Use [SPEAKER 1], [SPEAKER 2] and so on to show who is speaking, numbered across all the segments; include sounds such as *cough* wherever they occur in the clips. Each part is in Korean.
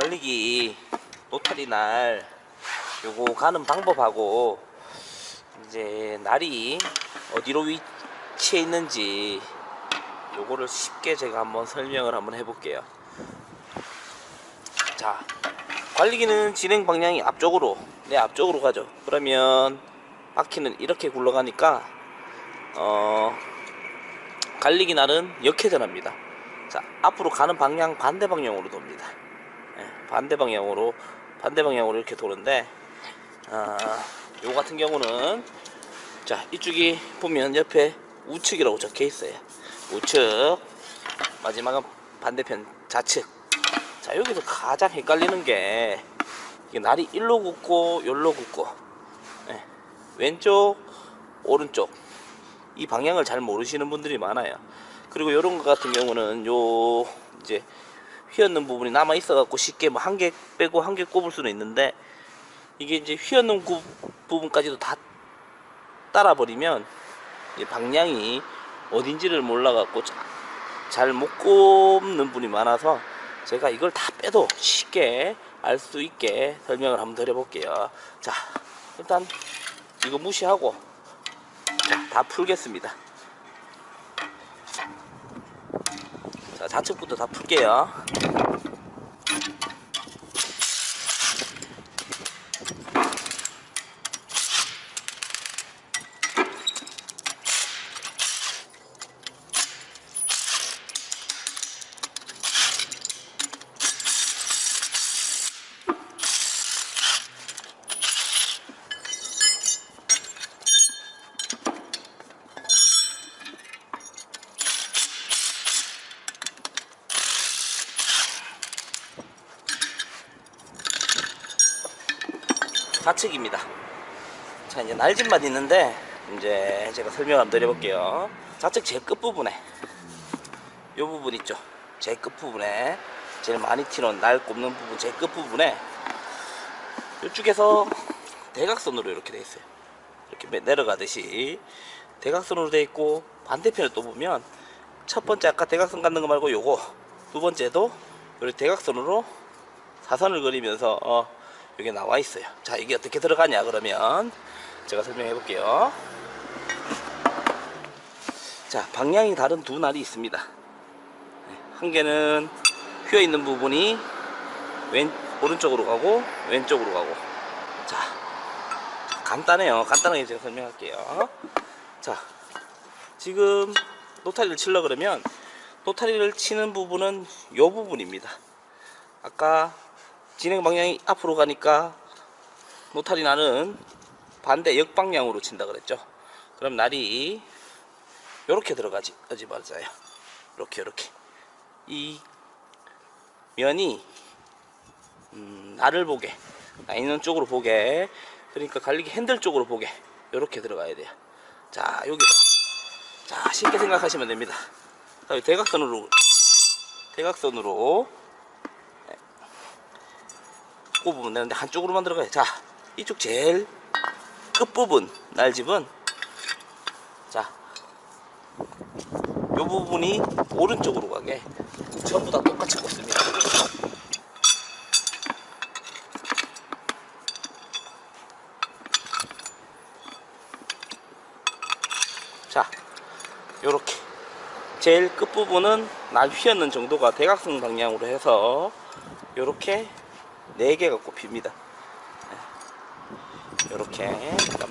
[SPEAKER 1] 걸리기 노탈이 날 요거 가는 방법하고 이제 날이 어디로 위치해 있는지 요거를 쉽게 제가 한번 설명을 한번 해볼게요. 자, 관리기는 진행 방향이 앞쪽으로, 내 앞쪽으로 가죠. 그러면 바퀴는 이렇게 굴러가니까 어, 갈리기 날은 역회전합니다. 자, 앞으로 가는 방향 반대 방향으로 돕니다. 예, 반대 방향으로 반대 방향으로 이렇게 도는데 아, 요 같은 경우는 자 이쪽이 보면 옆에 우측이라고 적혀 있어요. 우측 마지막은 반대편 좌측. 자 여기서 가장 헷갈리는 게 이게 날이 일로 굽고 열로 굽고 예, 왼쪽 오른쪽 이 방향을 잘 모르시는 분들이 많아요. 그리고 이런 것 같은 경우는 요 이제 휘었는 부분이 남아 있어 갖고 쉽게 뭐 한 개 빼고 한 개 꼽을 수는 있는데 이게 이제 휘었는 구, 부분까지도 다 따라 버리면 방향이 어딘지를 몰라 갖고 잘 못 꼽는 분이 많아서 제가 이걸 다 빼도 쉽게 알 수 있게 설명을 한번 드려 볼게요. 자, 일단 이거 무시하고 자, 다 풀겠습니다. 좌측부터 다 풀게요. 좌측입니다. 자, 이제 날집만 있는데, 이제 제가 설명 한번 드려볼게요. 좌측 제일 끝부분에, 요 부분 있죠? 제일 끝부분에, 제일 많이 튀는 날 꼽는 부분, 제일 끝부분에, 이쪽에서 대각선으로 이렇게 돼 있어요. 이렇게 매- 내려가듯이 대각선으로 돼 있고, 반대편에 또 보면, 첫 번째 아까 대각선 갖는 거 말고 요거, 두 번째도 이렇게 대각선으로 사선을 그리면서 어, 여기 나와 있어요. 자, 이게 어떻게 들어가냐 그러면 제가 설명해 볼게요. 자, 방향이 다른 두 날이 있습니다. 네, 한 개는 휘어 있는 부분이 왼 오른쪽으로 가고 왼쪽으로 가고. 자, 간단해요. 간단하게 제가 설명할게요. 자, 지금 노타리를 칠려 그러면 노타리를 치는 부분은 요 부분입니다. 아까 진행 방향이 앞으로 가니까 노탈이 나는 반대 역방향으로 친다 그랬죠. 그럼 날이 요렇게 들어가지 어지 맞아요. 이렇게 이렇게 이 면이 음, 나를 보게 나 있는 쪽으로 보게 그러니까 갈리기 핸들 쪽으로 보게 요렇게 들어가야 돼요. 자 여기서 자 쉽게 생각하시면 됩니다. 대각선으로 대각선으로 꼽으면 되는데 한쪽으로만 들어가요. 자, 이쪽 제일 끝부분 날집은 자, 요 부분이 오른쪽으로 가게 전부 다 똑같이 꼽습니다. 자, 요렇게 제일 끝부분은 날 휘었는 정도가 대각선 방향으로 해서 요렇게 네 개가 꼽힙니다. 이렇게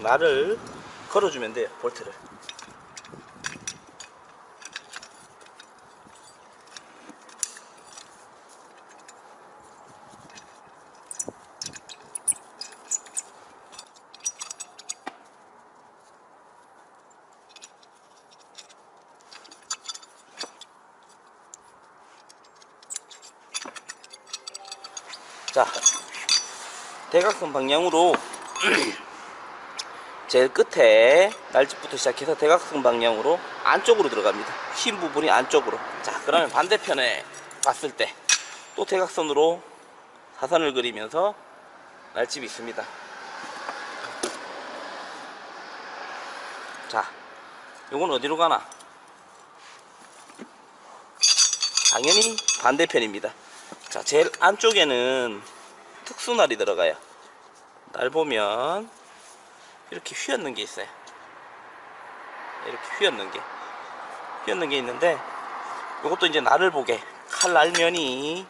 [SPEAKER 1] 날을 걸어주면 돼요 볼트를. 자, 대각선 방향으로 *clears throat* 제일 끝에 날집부터 시작해서 대각선 방향으로 안쪽으로 들어갑니다. 흰 부분이 안쪽으로. 자, 그러면 반대편에 봤을 때 또 대각선으로 사선을 그리면서 날집이 있습니다. 자, 요건 어디로 가나? 당연히 반대편입니다. 자, 제일 안쪽에는 특수날이 들어가요. 날 보면 이렇게 휘었는 게 있어요. 이렇게 휘었는 게. 휘었는 게 있는데 이것도 이제 나를 보게 칼 날면이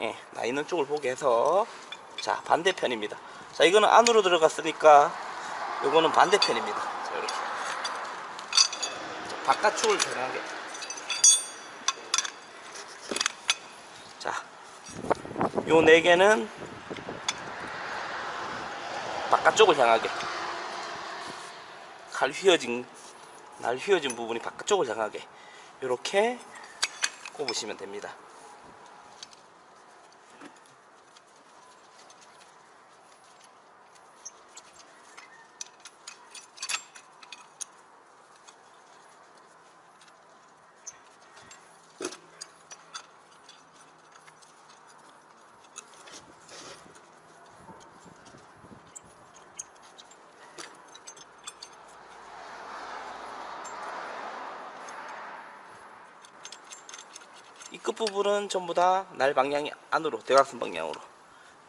[SPEAKER 1] 예, 나 있는 쪽을 보게 해서 자, 반대편입니다. 자, 이거는 안으로 들어갔으니까 요거는 반대편입니다. 자, 이렇게. 자, 바깥쪽을 변하게. 자, 요 네 개는 바깥쪽을 향하게. 칼 휘어진, 날 휘어진 부분이 바깥쪽을 향하게. 요렇게 꼽으시면 됩니다. 끝부분은 전부 다 날 방향이 안으로 대각선 방향으로.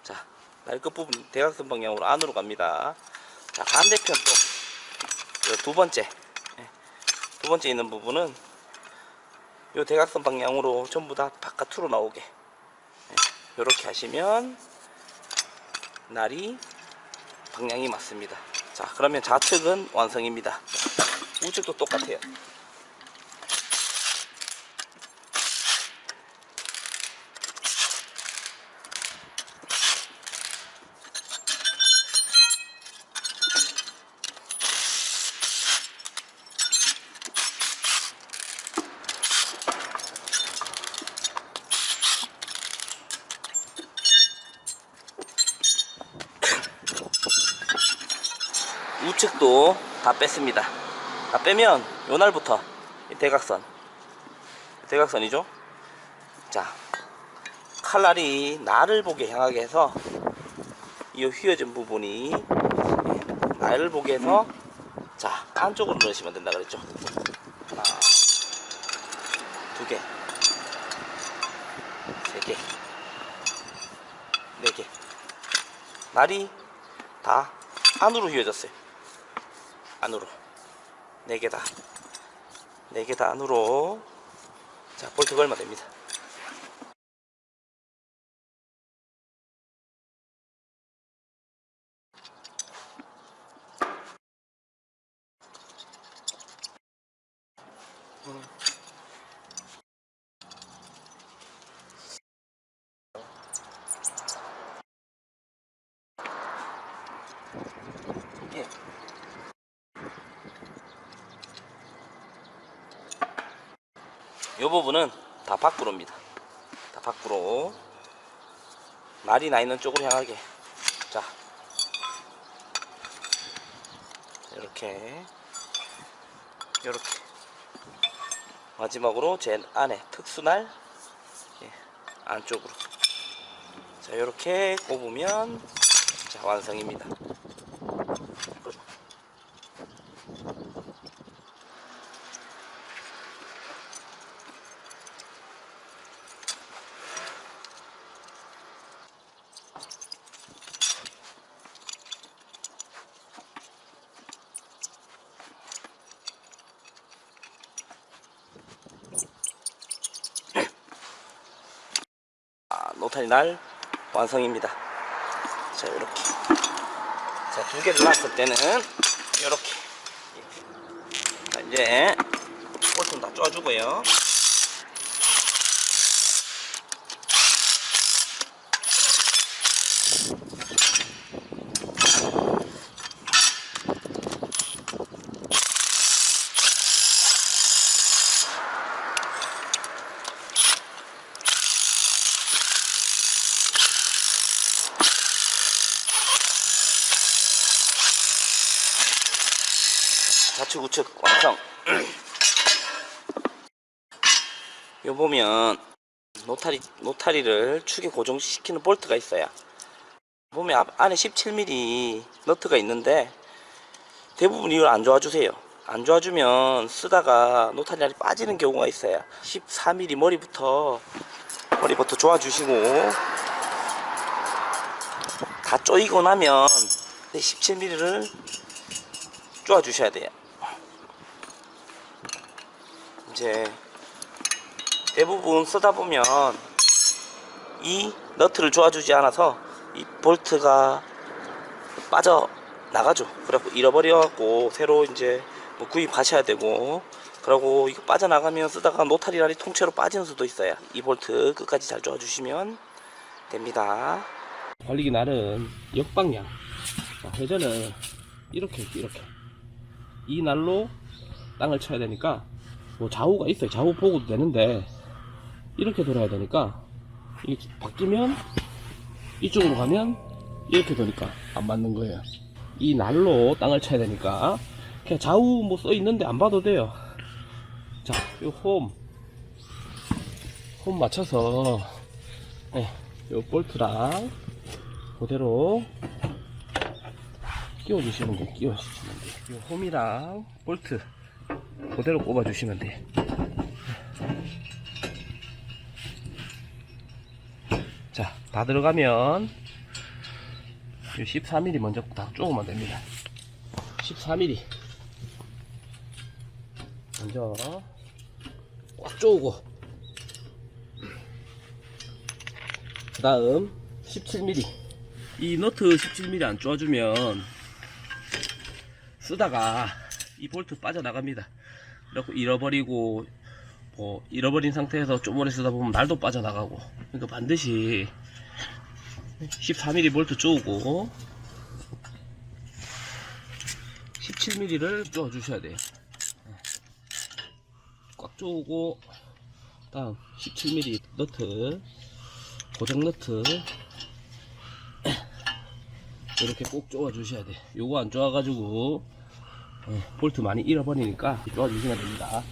[SPEAKER 1] 자 날 끝부분 대각선 방향으로 안으로 갑니다. 자 반대편 또두 번째. 예, 두 번째 있는 부분은 요 대각선 방향으로 전부 다 바깥으로 나오게. 이렇게 하시면 날이 방향이 맞습니다. 자 그러면 좌측은 완성입니다. 우측도 똑같아요 우측도 다 뺐습니다. 다 빼면 요 날부터 이 대각선 대각선이죠. 자 칼날이 나를 보게 향하게 해서 이 휘어진 부분이 예, 나를 보게 해서 자 안쪽으로 넣으시면 된다 그랬죠. 하나 두 개, 세 개, 네 개. 날이 다 안으로 휘어졌어요. 안으로 네 개 다. 네 개 다 안으로. 자, 볼트 걸면 됩니다. 이 부분은 다 밖으로입니다. 다 밖으로. 날이 나 있는 쪽으로 향하게. 자. 이렇게. 이렇게. 마지막으로 제 안에 특수날 예, 안쪽으로. 자, 이렇게 꼽으면 자, 완성입니다. 아, 노타리 날 완성입니다. 자, 이렇게. 자, 두 개를 놨을 때는 이렇게. 자, 이제 볼트는 다 쪼주고요. 좌측 우측 완성. *clears throat* 요 보면 노타리 노타리를 축에 고정시키는 볼트가 있어요. 보면 앞, 안에 17mm 너트가 있는데 대부분 이걸 안 좋아주세요. 안 좋아주면 쓰다가 노타리 날이 빠지는 경우가 있어요. 14mm 머리부터 머리부터 조아주시고 다 조이고 나면 17mm를 조아주셔야 돼요. 이제 대부분 쓰다 보면 이 너트를 조아주지 않아서 이 볼트가 빠져 나가죠. 그래갖고 잃어버려갖고 새로 이제 뭐 구입하셔야 되고 그러고 이거 빠져나가면 쓰다가 노타리랄이 통째로 빠지는 수도 있어요. 이 볼트 끝까지 잘 조아주시면 됩니다. 관리기 날은 역방향. 자, 회전은 이렇게 이렇게 이 날로 땅을 쳐야 되니까 뭐 좌우가 있어요. 좌우 보고도 되는데 이렇게 돌아야 되니까 이렇게 바뀌면 이쪽으로 가면 이렇게 되니까 안 맞는 거예요. 이 날로 땅을 쳐야 되니까 그냥 좌우 뭐 써 있는데 안 봐도 돼요. 자, 요 홈, 홈 맞춰서 네, 요 볼트랑 그대로 끼워주시면 돼. 끼워주시면 돼. 요 홈이랑 볼트 그대로 꼽아주시면 돼. 자, 다 들어가면 요 14mm 먼저 다 쪼으면 됩니다. 14mm 먼저 꽉 쪼우고 그 다음 17mm 이 너트 17mm 안 쪼아주면 쓰다가 이 볼트 빠져나갑니다 그래갖고 잃어버리고 뭐 잃어버린 상태에서 좀 오래 쓰다 보면 날도 빠져나가고. 그러니까 반드시 14mm 볼트 쪼우고 17mm를 쪼아 주셔야 돼요. 꽉 쪼우고 다음 17mm 너트 고정 너트 이렇게 꼭 쪼아 주셔야 돼 요거 안 쪼아 가지고 볼트 많이 잃어버리니까 쪼아 주시면 됩니다